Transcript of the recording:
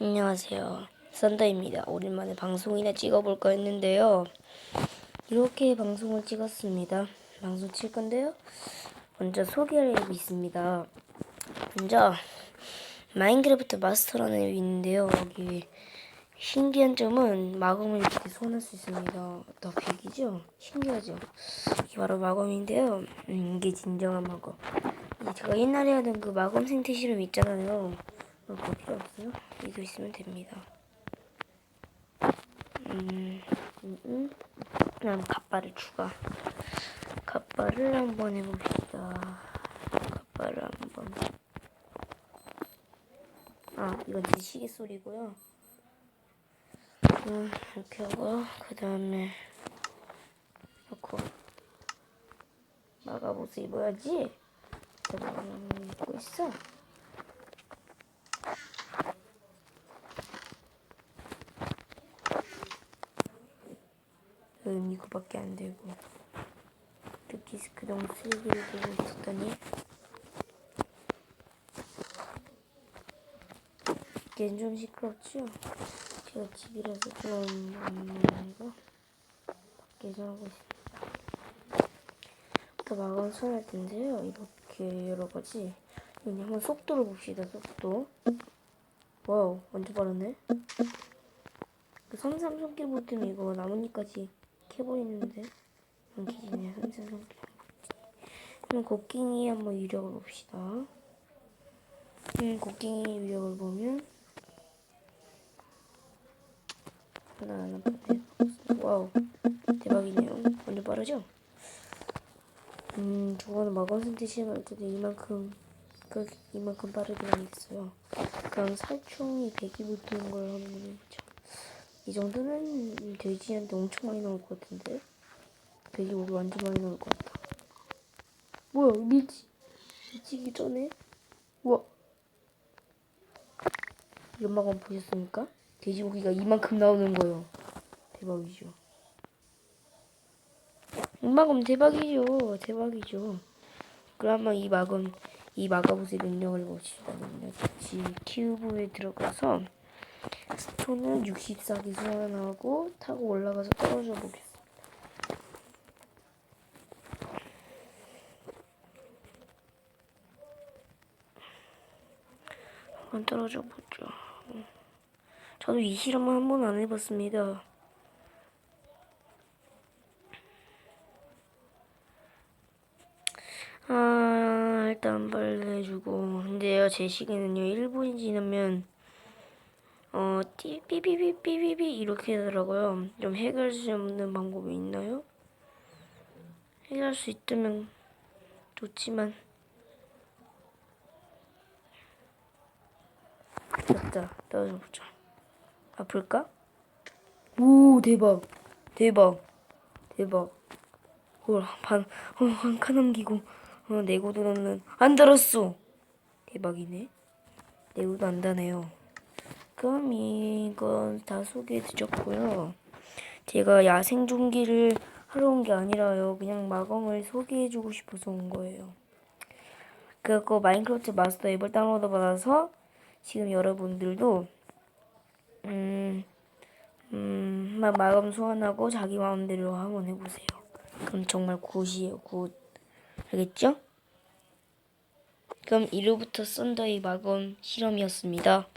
안녕하세요. 선다입니다. 오랜만에 방송이나 찍어볼까 했는데요. 이렇게 방송을 찍었습니다. 방송 칠 건데요. 먼저 소개를 하고 있습니다. 먼저 마인크래프트 마스터라는 앱이 있는데요. 여기 신기한 점은 마검을 이렇게 소환할 수 있습니다. 더 백이죠? 신기하죠? 이게 바로 마검인데요. 음, 이게 진정한 마검. 이 제가 옛날에 하던 그 마검 생태 실험 있잖아요. 어, 그거 필요 없어요? 이거 있으면 됩니다. 음, 음, 음. 그럼 갑바를 추가. 갑바를 한번 해봅시다. 갑바를 한번. 아, 이건 제 시계 소리고요. 음, 이렇게 하고 그 다음에 넣고 마가보스 입어야지. 음, 입고 있어. 음, 이거밖에 안 되고. 드키스크 너무 쓰레기를 보고 있었더니. 얘는 좀 시끄럽죠? 제가 집이라서 좀, 음, 이거, 밖에서 하고 있습니다. 또 마감 수할 텐데요. 이렇게 여러 가지. 한번 속도를 봅시다, 속도. 와우, 완전 빠르네. 그 삼삼 손길 볼 때는 이거 나뭇잎까지 삼삼 손길 그럼 곡괭이 한번 위력을 봅시다. 음, 곡괭이 위력을 보면 하나 하나 네. 와우 대박이네요. 완전 빠르죠? 음 저거는 마검센트 시험할 때도 이만큼 그 이만큼 빠르게 안 됐어요. 그럼 살충이 100이 붙는 걸 한번 해보죠 이 정도면 돼지한테 엄청 많이 나올 것 같은데? 돼지고기 완전 많이 나올 것 같다. 뭐야, 밀치, 밀치기 전에? 우와. 연막원 보셨습니까? 돼지고기가 이만큼 나오는 거요. 대박이죠. 연막원 대박이죠. 대박이죠. 그러면 이 마검, 이 마가보스의 능력을 봅시다. 능력. 지 큐브에 들어가서 스톤은 64기 소환하고 타고 올라가서 떨어져 보겠습니다. 한번 떨어져 보죠. 저도 이 실험은 한 번 안 해봤습니다. 아, 일단 빨리 해주고. 근데요, 제 시계는요, 1분이 지나면 어, 띠삐삐삐삐삐 이렇게 하더라고요. 좀 해결할 수 없는 방법이 있나요? 해결할 수 있다면 좋지만 됐다. 떨어져 보자. 아플까? 오 대박 대박 대박 반, 어, 한칸 남기고 어, 내고도 넣는 안 달았어 대박이네 내고도 안 다네요 그럼 이건 다 소개해 드렸고요. 제가 야생 종기를 하러 온 게 아니라요. 그냥 마검을 소개해 주고 싶어서 온 거예요. 그거 마인크래프트 마스터 앱을 다운로드 받아서 지금 여러분들도 음, 음, 마검 소환하고 자기 마음대로 한번 해보세요. 그럼 정말 굿이에요, 굿. 알겠죠? 그럼 1호부터 썬더의 마검 실험이었습니다.